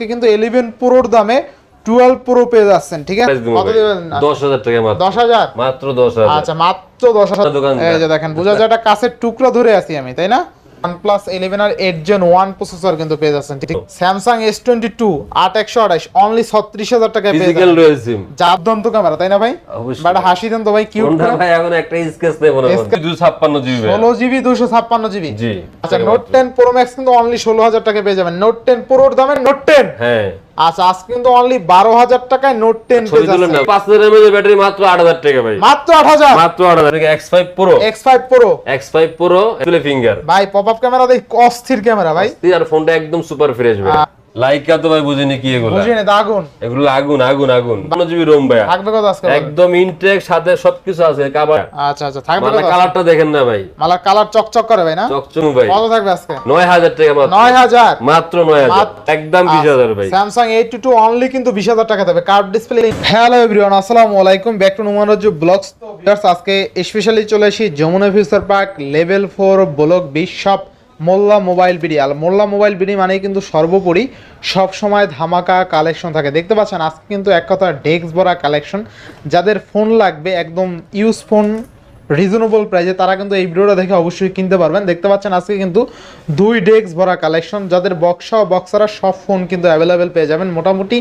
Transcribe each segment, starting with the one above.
আজকে কিন্তু ইলেভেন প্রোর দামে টুয়েলভ প্রো পেয়ে যাচ্ছেন ঠিক আছে? দশ হাজার টাকা দশ হাজার? মাত্র দশ হাজার। আচ্ছা মাত্র দশ হাজার। দোকান এই যে দেখেন বোঝা যায় একটা কাছের টুকরা ধরে আছি আমি তাই না? OnePlus 11 আর 8 Gen 1 প্রসেসর কিন্তু পেয়ে যাচ্ছেন ঠিক? স্যামসাং S22 আট একশো আঠাশ অনলি ছত্রিশ হাজার টাকায় পেয়ে ফিজিক্যাল রয়েল সিম জাবদন্ত ক্যামেরা তাই না ভাই? বাট হাসি দেন তো ভাই কিউট না ভাই এখন একটা স্কেচ নেই মনে হয় Sketch- জিবি ষোলো জিবি দুশো ছাপ্পান্ন জিবি জি। আচ্ছা নোট টেন প্রো ম্যাক্স কিন্তু অনলি ষোলো হাজার টাকায় পেয়ে যাবেন। নোট টেন প্রোর দামে নোট টেন হ্যাঁ। আচ্ছা আজকে কিন্তু অনলি বারো হাজার টাকায় নোট টেন পাঁচ হাজার এমএজ ব্যাটারি মাত্র আট হাজার টাকা ভাই। মাত্র আট হাজার? মাত্র আট হাজার। X five pro X five pro X five pro finger ভাই পপ আপ ক্যামেরা দেখ অস্থির ক্যামেরা ভাই। আর ফোনটা একদম সুপার ফ্রেশ ভাই। লাইকা তো ভাই বুঝিনি কি এগুলো। বুঝিনি দাগুন এগুলো আগুন আগুন আগুন। রোম ভাই থাকবে কত আজকে একদম ইনটেক সাথে সবকিছু আছে কাবার আচ্ছা আচ্ছা থাকবে কত কালারটা দেখেন না ভাই। মালার কালার চকচক করে ভাই না? চকচক ভাই। কত থাকবে আজকে? নয় হাজার টাকা মাত্র। নয় হাজার? মাত্র নয় হাজার। মাত্র- একদম বিশ হাজার ভাই। স্যামসাং অনলি কিন্তু বিশ হাজার টাকা দেবে। ডিসপ্লে হ্যালো এভরিওয়ান আসসালামু আলাইকুম। ব্যাক টু নুমানজ ব্লগস আজকে স্পেশালি চলে আসি Jamuna future park level four block বিশ শপ মোল্লা মোবাইল বিডি। আর মোল্লা মোবাইল বিডি মানে কিন্তু সর্বোপরি সব সময় ধামাকা কালেকশন থাকে। দেখতে পাচ্ছেন, আজকে কিন্তু এক কথা ডেস্ক ভরা কালেকশন যাদের ফোন লাগবে, একদম ইউজ ফোন রিজনেবল প্রাইসে তারা কিন্তু এই ভিডিওটা দেখে অবশ্যই কিনতে পারবেন। দেখতে পাচ্ছেন, আজকে কিন্তু দুই ডেস্ক ভরা কালেকশন যাদের বক্সা ও বক্সারা সব ফোন কিন্তু অ্যাভেলেবেল পেয়ে যাবেন। মোটামুটি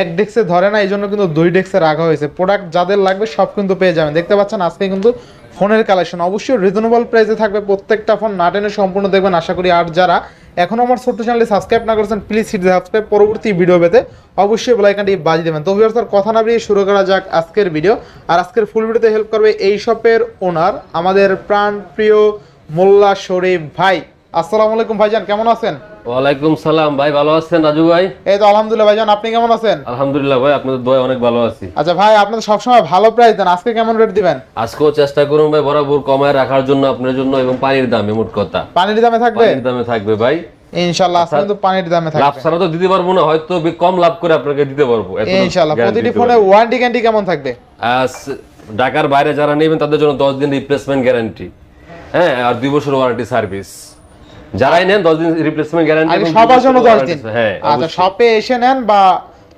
এক ডেস্কে ধরে না, এই জন্য কিন্তু দুই ডেস্কে রাখা হয়েছে। প্রোডাক্ট যাদের লাগবে, সব কিন্তু পেয়ে যাবেন। দেখতে পাচ্ছেন, আজকে কিন্তু ফোনের কালেকশন অবশ্যই রিজনেবল প্রাইসে থাকবে প্রত্যেকটা ফোন না টেনে সম্পূর্ণ দেখবেন, আশা করি। আর যারা এখনও আমার ছোট্ট চ্যানেলটি সাবস্ক্রাইব না করেছেন প্লিজ হিট সাবস্ক্রাইব পরবর্তী ভিডিও পেতে অবশ্যই বেলাইকানটি বাজিয়ে দেবেন। তো ভিউয়ার্স আর কথা না বেরিয়ে শুরু করা যাক আজকের ভিডিও আর আজকের ফুল ভিডিওতে হেল্প করবে এই শপের ওনার আমাদের প্রাণ প্রিয় মোল্লা শরীফ ভাই। আসসালামু আলাইকুম ভাইজান, কেমন আছেন? ওয়ালাইকুম সালাম। ভাই ভালো আছেন রাজু ভাই? এই তো আলহামদুলিল্লাহ ভাইজান আপনি কেমন আছেন? আলহামদুলিল্লাহ ভাই আপনাদের দোয়া অনেক ভালো আছি। আচ্ছা ভাই আপনাদের সবসময় ভালো প্রাইস দেন আজকে কেমন রেট দিবেন? আজকেও চেষ্টা করুন ভাই বরাবর কমায় রাখার জন্য আপনার জন্য এবং পানির দামে মোট কথা। পানির দামে থাকবে? পানির দামে থাকবে ভাই। ইনশাল্লাহ আজকে কিন্তু পানির দামে লাভ ছাড়া তো দিতে পারব না হয়তো কম লাভ করে আপনাকে দিতে পারব এতটুকু প্রতিটি ফোনে ওয়ারেন্টি গ্যারান্টি কেমন থাকবে? ঢাকার বাইরে যারা নেবেন তাদের জন্য দশ দিন রিপ্লেসমেন্ট গ্যারান্টি হ্যাঁ আর দুই বছর ওয়ারেন্টি সার্ভিস যারাই নেন দশ দিন রিপ্লেসমেন্ট গ্যারান্টি আগে সবার জন্য দশ দিন। হ্যাঁ আচ্ছা শপে এসে নেন বা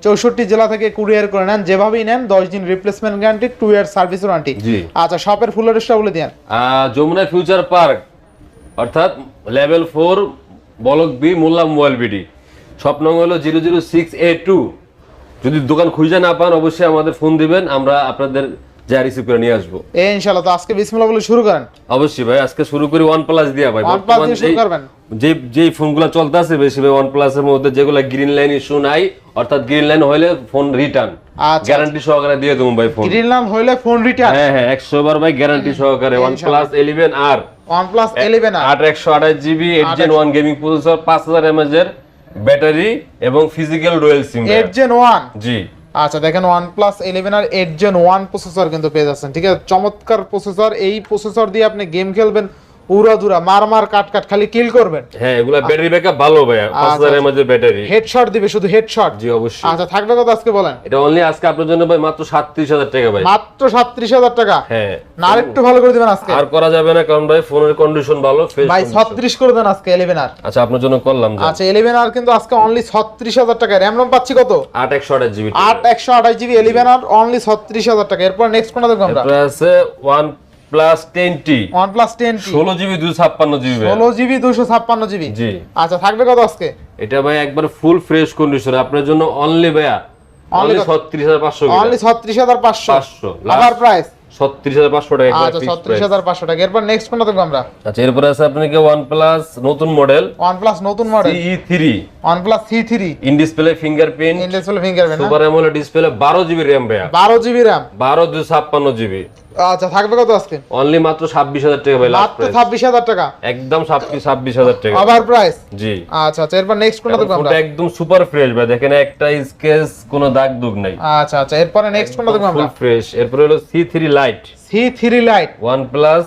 চৌষট্টি জেলা থেকে কুরিয়ার করে নেন যেভাবেই নেন দশ দিন replacement guarantee two year service warranty জি। আচ্ছা শপের ফুল অ্যাড্রেসটা বলে দিন যমুনা ফিউচার পার্ক অর্থাৎ level four block B Mollah mobile BD স্বপ্ন হলো zero zero six A two যদি দোকান খুঁজে না পান অবশ্যই আমাদের ফোন দিবেন আমরা আপনাদের যা রিসিভ করে নিয়ে আসব। এই ইনশাল্লাহ তো আজকে বিসমিল্লাহ বলে শুরু করেন। অবশ্যই ভাই আজকে শুরু করি ওয়ান প্লাস দিয়া ভাই। বর্তমান শুরু করবেন। যে যেই ফোনগুলো চলতে আছে বেশি ভাই ওয়ান প্লাসের মধ্যে যেগুলো গ্রিন লাইন ইস্যু নাই অর্থাৎ গ্রিন লাইন হলে ফোন রিটার্ন গ্যারান্টি সহকারে দিয়ে দেবো ভাই ফোন গ্রিন লাইন হইলে ফোন রিটার্ন হ্যাঁ হ্যাঁ একশো বার ভাই গ্যারান্টি সহকারে। OnePlus eleven R OnePlus 11 আর আট একশো আঠাশ GB eight gen one gaming processor পাঁচ হাজার এমএজ এর ব্যাটারি এবং ফিজিক্যাল রয়েল সিম 8 Gen 1 জি। আচ্ছা দেখেন OnePlus eleven R eight gen one processor কিন্তু পেয়ে যাচ্ছেন, ঠিক আছে? চমৎকার প্রসেসর এই প্রসেসর দিয়ে আপনি গেম খেলবেন। উড়া দুরা মার মার কাট কাট খালি কিল করবেন। হ্যাঁ এগুলা ব্যাটারি ব্যাকআপ ভালো ভাইয়া। এর ব্যাটারি হেডশট দিবে শুধু হেডশট জি অবশ্যই। আচ্ছা থাকবে কত আজকে বলেন? এটা অনলি আজকে আপনার জন্য ভাই মাত্র সাতত্রিশ হাজার টাকা ভাই। মাত্র সাত্রিশ হাজার টাকা? হ্যাঁ। না আরেকটু ভালো করে দিবেন আজকে। আর করা যাবে না কারণ ভাই ফোনের কন্ডিশন ভালো ভাই condition। ছত্রিশ করে দেন আজকে ইলেভেন আর। আচ্ছা আপনার জন্য করলাম আচ্ছা ইলেভেন আর কিন্তু আজকে অনলি ছত্রিশ হাজার টাকা। র্যাম রম পাচ্ছি কত? আট একশো আঠাশ জিবি আট একশো আঠাশ জিবি ইলেভেন আর অনলি ছত্রিশ হাজার টাকা। এরপর নেক্সট কোনটা দেখব আমরা? আছে OnePlus ten T OnePlus ten ষোলো জিবি দুই ছাপ্পান্ন জিবি ষোলো জিবি দুশো ছাপ্পান্ন জিবি জি। আচ্ছা থাকবে কত আজকে? এটা ভাই একবার ফুল ফ্রেশ কন্ডিশন আপনার জন্য অনলি ভাইয়া। অনলি ছত্রিশ হাজার পাঁচশো অনলি ছত্রিশ হাজার পাঁচশো। পাঁচশো। আবার প্রাইস ছত্রিশ হাজার পাঁচশো টাকা আচ্ছা ছত্রিশ হাজার পাঁচশো টাকা। এরপর নেক্সট কোনটা দেখব আমরা? আচ্ছা এরপরে আছে আপনাকে ওয়ান প্লাস নতুন মডেল ওয়ান প্লাস নতুন model CE three OnePlus C3 in display fingerprint in display fingerprint super amoled display 12 GB RAM ভাইয়া। 12 জিবি RAM? 12 256 জিবি আচ্ছা থাকবে কত আজকে? অনলি মাত্র 26000 টাকা ভাই লাস্ট মাত্র 26000 টাকা? একদম 26000 টাকা। আবার প্রাইস জি। আচ্ছা আচ্ছা এরপর নেক্সট কোনটা দেখব আমরা? একদম সুপার ফ্রেশ ভাই দেখেন একটা স্কেচ কোনো দাগ দুগ নাই। আচ্ছা আচ্ছা এরপর নেক্সট কোনটা দেখব আমরা? ফুল ফ্রেশ এরপর হলো C3 light C3 light OnePlus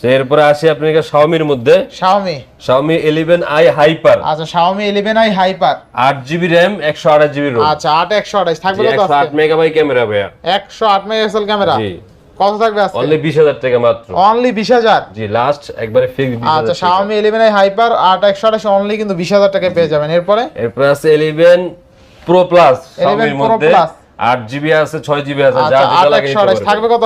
আচ্ছা, এরপরে আসি আপনাকে শাওমির মধ্যে। শাওমি শাওমি 11 আই হাইপার আচ্ছা Xiaomi 11 I hyper 8 GB RAM 128 GB ROM আচ্ছা 8 128 থাকবে তো 108 মেগাবাইট ক্যামেরা ভাইয়া। 108 মেগাপিক্সেল ক্যামেরা জি। কত থাকবে আজকে? অনলি 20000 টাকা মাত্র। অনলি 20000 জি লাস্ট একবারে ফিক্স 20000 আচ্ছা শাওমি 11 আই হাইপার 8 128 অনলি কিন্তু 20000 টাকায় পেয়ে যাবেন। এরপরে? এরপর আছে 11 প্রো প্লাস শাওমির মধ্যে 11 প্রো প্লাস আট জিবি আছে ছয় জিবি আছে যা আচ্ছা, যেটা লাগে থাকবে কত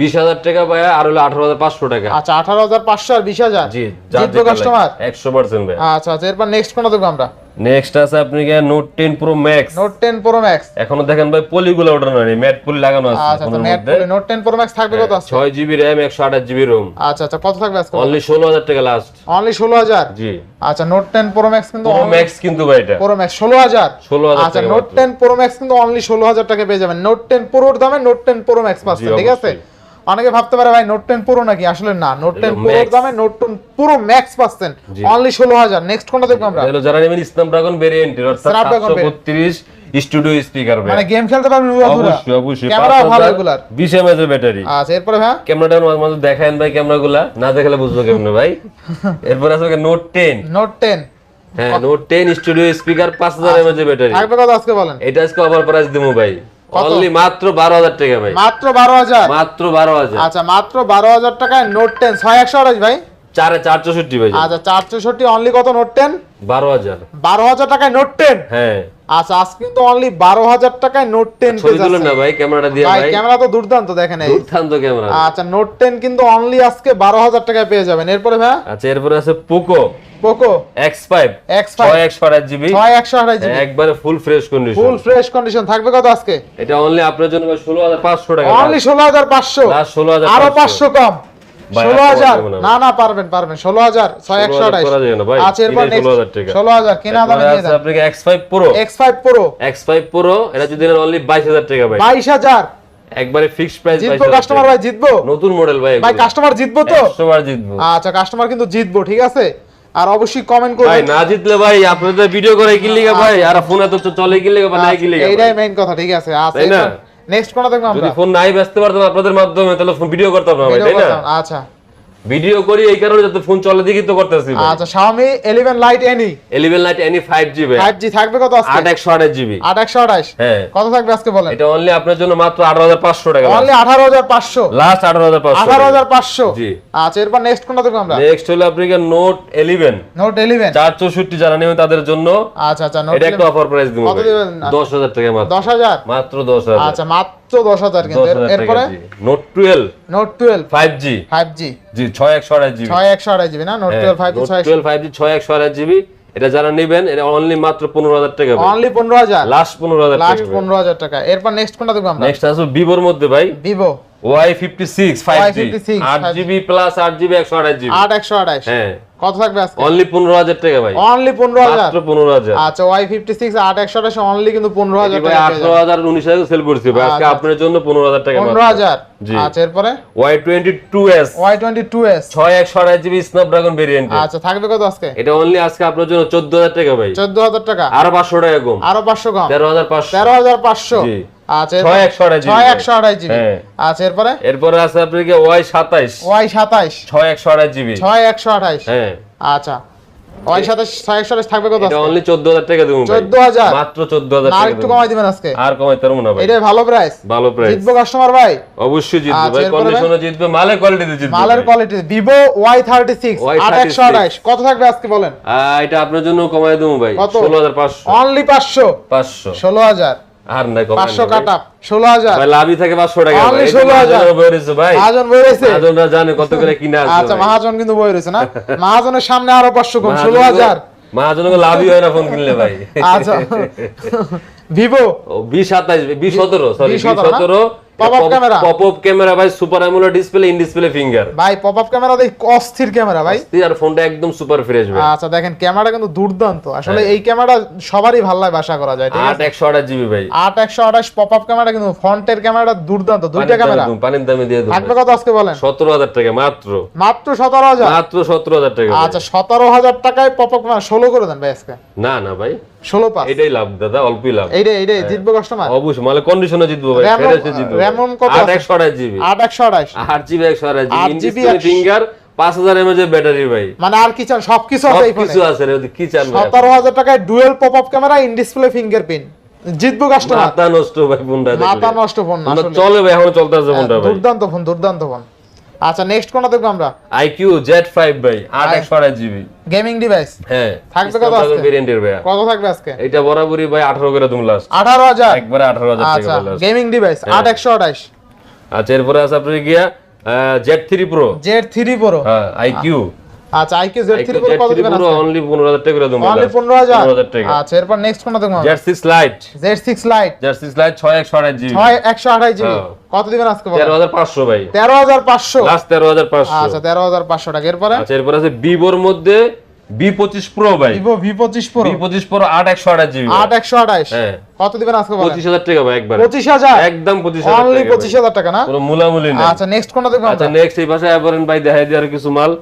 বিশ হাজার টাকা ভাই আর হলো 18500 টাকা। আচ্ছা 18500 আর 20000 জি জিতবে কাস্টমার 100% ভাই আচ্ছা আচ্ছা এরপর নেক্সট কোনটা দেখব আমরা? নেক্সট আছে আপনি note ten pro max note ten pro max এখনও দেখেন ভাই পলিগুলো ওঠানো হয়নি ম্যাট পলি লাগানো আছে আচ্ছা ম্যাট মধ্যে। নোট টেন প্রো ম্যাক্স থাকবে কত আজকে? ছয় জিবি র্যাম একশো আঠাশ জিবি রোম আচ্ছা আচ্ছা কত থাকবে আজকে? অনলি ষোলো হাজার টাকা লাস্ট অনলি ষোলো হাজার? জি। আচ্ছা নোট টেন প্রো ম্যাক্স কিন্তু প্রো ম্যাক্স কিন্তু ভাই এটা। প্রো ম্যাক্স ষোলো হাজার? ষোলো আচ্ছা টাকা নোট মাত্র। টেন প্রো ম্যাক্স কিন্তু অনলি ষোলো হাজার টাকা পেয়ে যাবেন। নোট টেন প্রোর দামে নোট টেন প্রো ম্যাক্স পাচ্ছেন ঠিক আছে। অনেকে ভাবতে পারে ভাই নোট টেন প্রো নাকি? আসলে না নোট টেন Max। দামে নোট টেন পুরো ম্যাক্স পাচ্ছেন। অনলি ষোলো হাজার। নেক্সট কোনটা দেখব আমরা? যারা নেবেন স্ন্যাপড্রাগন ভেরিয়েন্টের অর্থাৎ বত্রিশ স্টুডিও স্পিকার মানে গেম খেলতে পারবেন অবশ্যই অবশ্যই। ক্যামেরা ভালো এগুলার বিশ এমএচ এর ব্যাটারি আচ্ছা এরপরে ভাই? ক্যামেরাটার মাঝে মাঝে দেখায়েন ভাই ক্যামেরাগুলা না দেখালে বুঝব কেমনে ভাই। এরপর আছে নোট টেন নোট টেন হ্যাঁ নোট টেন স্টুডিও স্পিকার পাঁচ হাজার এমএচ এর ব্যাটারি থাকবে কত আজকে বলেন। এটা আজকে অফার প্রাইস দেবো ভাই? অনলি মাত্র বারো হাজার টাকা ভাই। মাত্র বারো হাজার? মাত্র বারো হাজার। আচ্ছা মাত্র বারো হাজার টাকায় নোট টেন। ছয় একশো আঠাশ ভাই? চারে চার চৌষট্টি আচ্ছা চার চৌষট্টি অনলি কত? নোট টেন বারো হাজার বারো হাজার টাকায় নোট টেন হ্যাঁ। আচ্ছা আজ কিন্তু অনলি বারো হাজার টাকায় নোট টেন না ভাই ক্যামেরাটা দিয়ে ভাই ভাই। ক্যামেরা তো দুর্দান্ত দেখেন দুর্দান্ত ক্যামেরা। আচ্ছা নোট টেন কিন্তু অনলি আজকে বারো হাজার টাকায় পেয়ে যাবেন। এরপরে ভাই? আচ্ছা এরপরে আছে Poco Poco X five X ছয় ফাইভ একশো আঠাশ জিবি। ছয় একশো আঠাশ জিবি। একবারে full fresh condition full fresh condition থাকবে কত আজকে? এটা অনলি আপনার জন্য ষোলো হাজার পাঁচশো টাকা। অনলি ষোলো হাজার পাঁচশো। ষোলো হাজার আরও পাঁচশো কম। ষোলো আর হাজার। না। না না পারবেন পারবেন। ষোলো হাজার ছয় একশো আঠাশ করা যাবে না ভাই, আচ্ছা এরপর কিনে 16,000 টাকা। ষোলো হাজার কেনা দামে দিয়ে দেন। আপনাকে X five Pro X five Pro X five Pro এটা যদি অনলি বাইশ হাজার টাকা ভাই। বাইশ হাজার। একবারে ফিক্সড প্রাইস জিতবো কাস্টমার ভাই জিতবো? নতুন মডেল ভাই ভাই কাস্টমার জিতবো তো? কাস্টমার জিতবো। আচ্ছা কাস্টমার কিন্তু জিতবো ঠিক আছে? আর অবশ্যই কমেন্ট ভাই করবেন না জিতলে ভাই আপনাদের ভিডিও করে কি লিগা ভাই আর ফোন এত চলে কি লিগা বা নাই কি লিগা আচ্ছা, এইটাই মেইন কথা ঠিক আছে। আচ্ছা না? নেক্সট কোনটা দেখব যদি ফোন নাই ব্যস্ত পারতাম আপনাদের মাধ্যমে তাহলে ফোন ভিডিও করতাম না ভাই তাই না? আচ্ছা। ভিডিও করি এই কারণে যাতে ফোন চলে দিকে তো করতেছি আচ্ছা Xiaomi 11 Lite Any 11 Lite NE 5 GB 5G থাকবে কত আজকে? 8 128 জিবি 8128 হ্যাঁ। কত থাকবে আজকে বলেন? এটা অনলি আপনার জন্য মাত্র 18500 টাকা অনলি 18500 লাস্ট 18500 18500 জি। আচ্ছা এরপর নেক্সট কোনটা দেখব আমরা? নেক্সট হলো আপনাকে নোট 11 নোট 11 464 যারা নেবেন তাদের জন্য। আচ্ছা আচ্ছা নোট এটা একটা অফার প্রাইস দিব কত দিবেন? 10000 টাকা মাত্র। 10000 মাত্র 10000 আচ্ছা মাত্র 10000 কিন্তু। এর- 10000 এরপরে? জি। Note 12 Note 12 5G 5G G 6128 GB 6128 GB না? Note 12 5G Note 6 12 5G 6128 GB এটা যারা নেবেন এটা অনলি মাত্র 15000 টাকা অনলি 15000 লাস্ট 15000 টাকা। লাস্ট 15000 টাকা। এরপর নেক্সট কোনটা দেখব আমরা? নেক্সট আসবে ভিভোর মধ্যে ভাই। Vivo Y56 5G Y56 8 GB plus 8 GB 128 GB 8128 হ্যাঁ। কত থাকবে আজকে? অনলি 15000 টাকা ভাই। অনলি 15000 মাত্র 15000 আচ্ছা Y56 8128 অনলি কিন্তু 15000 টাকা যাবেন। 18000 19000 সেল করছি ভাই। আজকে আচ্ছা। আপনার জন্য 15000 টাকা 15000 জি। আচ্ছা এরপরে? Y22s Y22s 6128 GB Snapdragon variant আচ্ছা থাকবে কত আজকে? এটা অনলি আজকে আপনার জন্য 14000 টাকা ভাই। 14000 টাকা। আর 500 টাকা কম। আরও 500 কম। 13500 13500 জি। আচ্ছা 6128 জিবি। 6128 জিবি। হ্যাঁ। আচ্ছা এরপরে? এরপরে আছে আপনাকে Y27 Y27 6128 জিবি। 6128 হ্যাঁ। আচ্ছা। Y27 6128 থাকবে কত এটা আজকে? অনলি 14000 টাকা দেবো 14,000 মাত্র 14000 না টাকা একটু কমাই দিবেন আজকে। আর কমাই ভাই। ভালো প্রাইস ভালো প্রাইস জিতবো কাস্টমার ভাই? অবশ্যই জিতবে আচ্ছা, ভাই। কন্ডিশনে জিতবে মালের কোয়ালিটিতে জিতবে মালের কোয়ালিটি ভিভো Y36 Y36 8128 কত থাকবে আজকে বলেন? এটা আপনার জন্য কমাই দেবো ভাই। কত? 16500 অনলি 500 500 16000 আর না কম 500 কাটা 16000 ভাই লাভই থাকে 500 টাকা ভাই 16,000 16,000 বেরিয়েছে ভাই। মহাজন বই রয়েছে। মহাজনরা জানে কত করে কিনা আছে আচ্ছা মহাজন কিন্তু বই রয়েছে না? মহাজনের সামনে আরও 500 কম মহাজনকে- 16000 মহাজনকে লাভই হয় না ফোন কিনলে ভাই। আচ্ছা। ভিভো? ও 20 27 20 17 সরি 20 17 না? 17 Pop-up camera। ক্যামেরা ভাই super AMOLED display in display finger ভাই পপ ক্যামেরা দেখ অস্থির ক্যামেরা ভাই। আর ফোনটা একদম সুপার ফ্রেশ ভাই। আচ্ছা দেখেন ক্যামেরা কিন্তু দুর্দান্ত। আসলে হ্যাঁ। এই ক্যামেরা সবারই ভালো লাগে বাসা করা যায় ঠিক আছে? 128 জিবি ভাই। আট একশো আঠাশ ক্যামেরা কিন্তু ফ্রন্টের ক্যামেরাটা দুর্দান্ত দুইটা ক্যামেরা পানির দামে দিয়ে দেবো থাকবে কত আজকে বলেন? 17000 টাকা মাত্র। মাত্র সতেরো হাজার? মাত্র 17000 টাকা ভাই। আচ্ছা সতেরো হাজার টাকায় পপ আপ ক্যামেরা ষোলো করে দেন ভাই আজকে। না না ভাই। ষোলো পাঁচ এটাই লাভ দাদা অল্পই লাভ। এইটাই এইটাই জিতবো কাস্টমার অবশ্যই মানে কন্ডিশনে জিতবো ভাই। ফেরেছে জিতবো। RAM কত আট আছে? একশো আঠাশ জিবি। আট একশো আঠাশ আট জিবি একশো আঠাশ জিবি। আট GB ফিঙ্গার পাঁচ হাজার এমএজ এর ব্যাটারি ভাই। মানে আর কি চান? সবকিছু আছে এই ফোনে কিছু আছে রে কি চান ভাই? সতেরো হাজার টাকায় dual pop up camera in display fingerprint জিতবো কাস্টমার মাথা নষ্ট ভাই ফোনটা মাথা নষ্ট ফোন না চলে ভাই এখন চলতে আছে ফোনটা ভাই। দুর্দান্ত ফোন দুর্দান্ত ফোন আচ্ছা নেক্সট কোনটা দেখব আমরা? আইকিউ জেড ফাইভ ভাই আট একশো আঠাশ জিবি। গেমিং ডিভাইস হ্যাঁ। থাকবে কত আজকে? ভেরিয়েন্টের ভাই কত থাকবে আজকে? এটা বরাবরই ভাই আঠারো করে তুমি লাস্ট আঠারো হাজার? একবারে আঠারো হাজার টাকা আচ্ছা গেমিং ডিভাইস আট একশো আঠাশ। আচ্ছা এরপরে আছে আপনার গিয়া Z three Pro Z three Pro হ্যাঁ আইকিউ আচ্ছা iQOO Z three iQOO Pro কত দিবেন অনলি পনেরো হাজার টাকা করে দেবো অনলি পনেরো হাজার? পনেরো হাজার টাকা। আচ্ছা এরপর নেক্সট কোনটা দেখব Z six Lite Z six Lite Z six Lite ছয় একশো আঠাশ জিবি। ছয় একশো আঠাশ জিবি। হ্যাঁ। কত দিবেন আজকে বলেন? তেরো হাজার পাঁচশো ভাই। তেরো হাজার পাঁচশো। লাস্ট তেরো হাজার পাঁচশো। আচ্ছা তেরো হাজার পাঁচশো টাকা। এরপরে? আচ্ছা এরপর আছে ভিভোর মধ্যে ভাই। ভিভো ভি পঁচিশ প্রো বি পঁচিশ প্রো আট একশো আঠাশ জিবি আট একশো আঠাশ। হ্যাঁ। কত দিবেন আজকে বলেন? পঁচিশ হাজার টাকা ভাই একবার। পঁচিশ হাজার? একদম পঁচিশ হাজার অনলি টাকা পঁচিশ হাজার টাকা না? কোনো মূলামূলি নেই। আচ্ছা নেক্সট কোনটা দেখব আচ্ছা নেক্সট এই পাশে অ্যাপারেন্ট ভাই দেখাই দিয়ে আর কিছু মাল।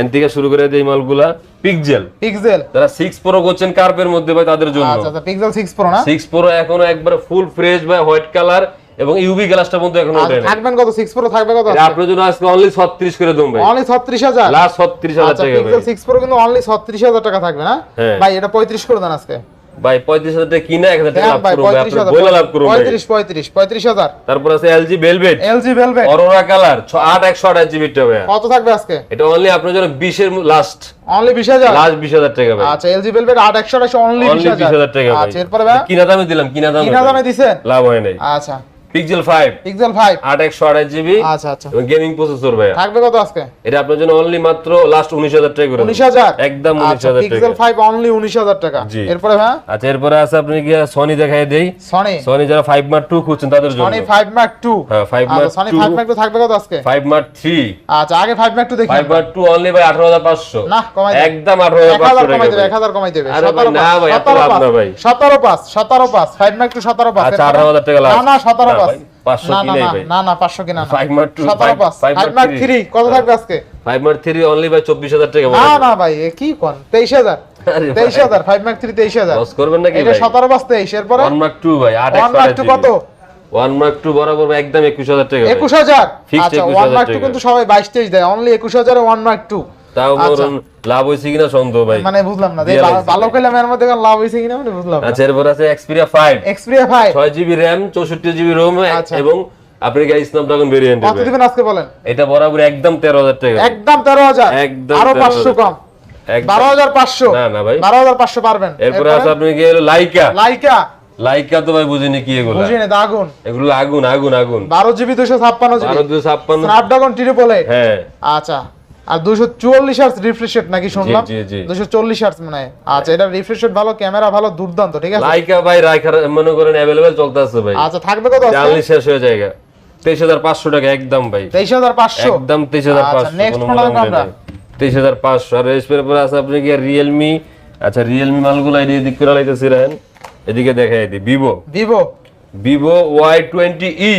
এন থেকে শুরু করে এই মালগুলা পিকজেল পিক্সেল যারা সিক্স প্রো করছেন কার্পের মধ্যে ভাই তাদের জন্য। আচ্ছা আচ্ছা পিক্সেল 6 প্রো না? 6 প্রো এখনও একবার ফুল ফ্রেশ ভাই হোয়াইট কালার এবং ইউভি গ্লাসটা বন্ধু এখনও ওঠে না থাকবেন কত? সিক্স প্রো থাকবে কত আপনার জন্য আজকে অনলি ছত্রিশ করে দেবো ভাই। অনলি ছত্রিশ হাজার? লাস্ট ছত্রিশ হাজার ভাই পিক্সেল ভাই। সিক্স প্রো কিন্তু অনলি ছত্রিশ হাজার টাকা থাকবে না? হ্যাঁ। ভাই এটা পঁয়ত্রিশ করে দেন আজকে। ভাই পঁয়ত্রিশ হাজার টাকা কিনা এক হাজার টাকা লাভ ভাই করুন ভাই পঁয়ত্রিশ আপনার বইলা লাভ ভাই। পঁয়ত্রিশ পঁয়ত্রিশ পঁয়ত্রিশ তারপর আছে LG Velvet LG Velvet Aurora colour আট একশো আঠাশ জিবি টা ভাই কত থাকবে আজকে? এটা অনলি আপনার জন্য বিশের লাস্ট অনলি বিশ হাজার? লাস্ট বিশ হাজার টাকা ভাই। আচ্ছা এলজি ভেলভেট আট একশো আঠাশ অনলি অনলি বিশ বিশ হাজার টাকা ভাই। আচ্ছা এরপর ভাই? কিনা দামে দিলাম কিনা দামে কিনা দামে দিবেন লাভ হয় নাই। আচ্ছা। পিক্সেল 5 পিক্সেল 5 8 জিবি আচ্ছা আচ্ছা। এবং গেমিং প্রসেসর ভাই থাকবে কত আজকে? এটা আপনার জন্য অনলি মাত্র লাস্ট 19000 টাকা করে 19000 একদম 19000 পিক্সেল 5 অনলি 19000 টাকা। এরপরে হ্যাঁ আচ্ছা এরপরে আছে আপনি কি সনি দেখাই দেই। সনি সনি যারা 5 মার্ক 2 খুঁজছেন তাদের জন্য। সনি 5 মার্ক 2 হ্যাঁ 5 মার্ক সনি 5 মার্ক 2 থাকবে কত আজকে? 5 মার্ক 3 আচ্ছা আগে 5 মার্ক 2 দেখি। 5 মার্ক 2 অনলি ভাই 18500 না কমাই একদম 18500 কমাই দেবে 1000 কমাই দেবে। 17 না ভাই 17 5 17 5 5 মার্ক 2 17 5 আচ্ছা 18000 টাকা না না 17 করবেন নাকি এটা ভাই? কত? ওয়ান মার্ক টু বরাবর একদম একুশ হাজার একুশ হাজার? ওয়ান মার্ক টু কিন্তু সবাই বাইশ তেইশ দেয়। অনলি একুশ হাজার ওয়ান মার্ক টু তাও আচ্ছা। লাভ হয়েছে কিনা সন্দেহ ভাই। মানে বুঝলাম না ভালো- আছে ভালো ভাই। খেলাম এর মধ্যে লাভ হয়েছে কিনা মানে বুঝলাম আচ্ছা এরপর আছে এক্সপিরিয়া ফাইভ এক্সপিরিয়া ফাইভ ছয় জিবি র্যাম চৌষট্টি জিবি রোম আচ্ছা। এবং আপনি কি স্ন্যাপড্রাগন ভেরিয়েন্ট কত দিবেন আজকে বলেন? এটা বরাবর একদম তেরো হাজার টাকা। একদম তেরো হাজার। একদম আরও 13,000 কম। একদম। বারো হাজার পাঁচশো। না, না ভাই। বারো হাজার পাঁচশো পারবেন। এরপরে এরপরে? আছে আপনি কি লাইকা লাইকা লাইকা তো ভাই বুঝিনি কি এগুলো। বুঝিনি আগুন এগুলো আগুন আগুন আগুন। জিবি জিবি স্ন্যাপড্রাগন ট্রিপল হ্যাঁ। আচ্ছা। আর দুশো চুয়াল্লিশ রিফ্রেশ রেট নাকি শুনলাম। দুশো চল্লিশ মানে আচ্ছা এটা রিফ্রেশ রেট ভালো ক্যামেরা ভালো দুর্দান্ত ঠিক আছে? লাইকা ভাই মনে করেন অ্যাভেলেবেল চলতে আছে ভাই। আচ্ছা থাকবে কত জানলি শেষ হয়ে জায়গা তেইশ হাজার পাঁচশো টাকা একদম ভাই। তেইশ হাজার পাঁচশো? একদম তেইশ হাজার আচ্ছা, পাঁচশো। তেইশ হাজার পাঁচশো আর পরে আছে আপনি কি রিয়েলমি আচ্ছা রিয়েলমি মালগুলো এদিকে দিক করে লাইতেছি রাখেন এদিকে দেখাই দিই Vivo Vivo Vivo Y twenty E.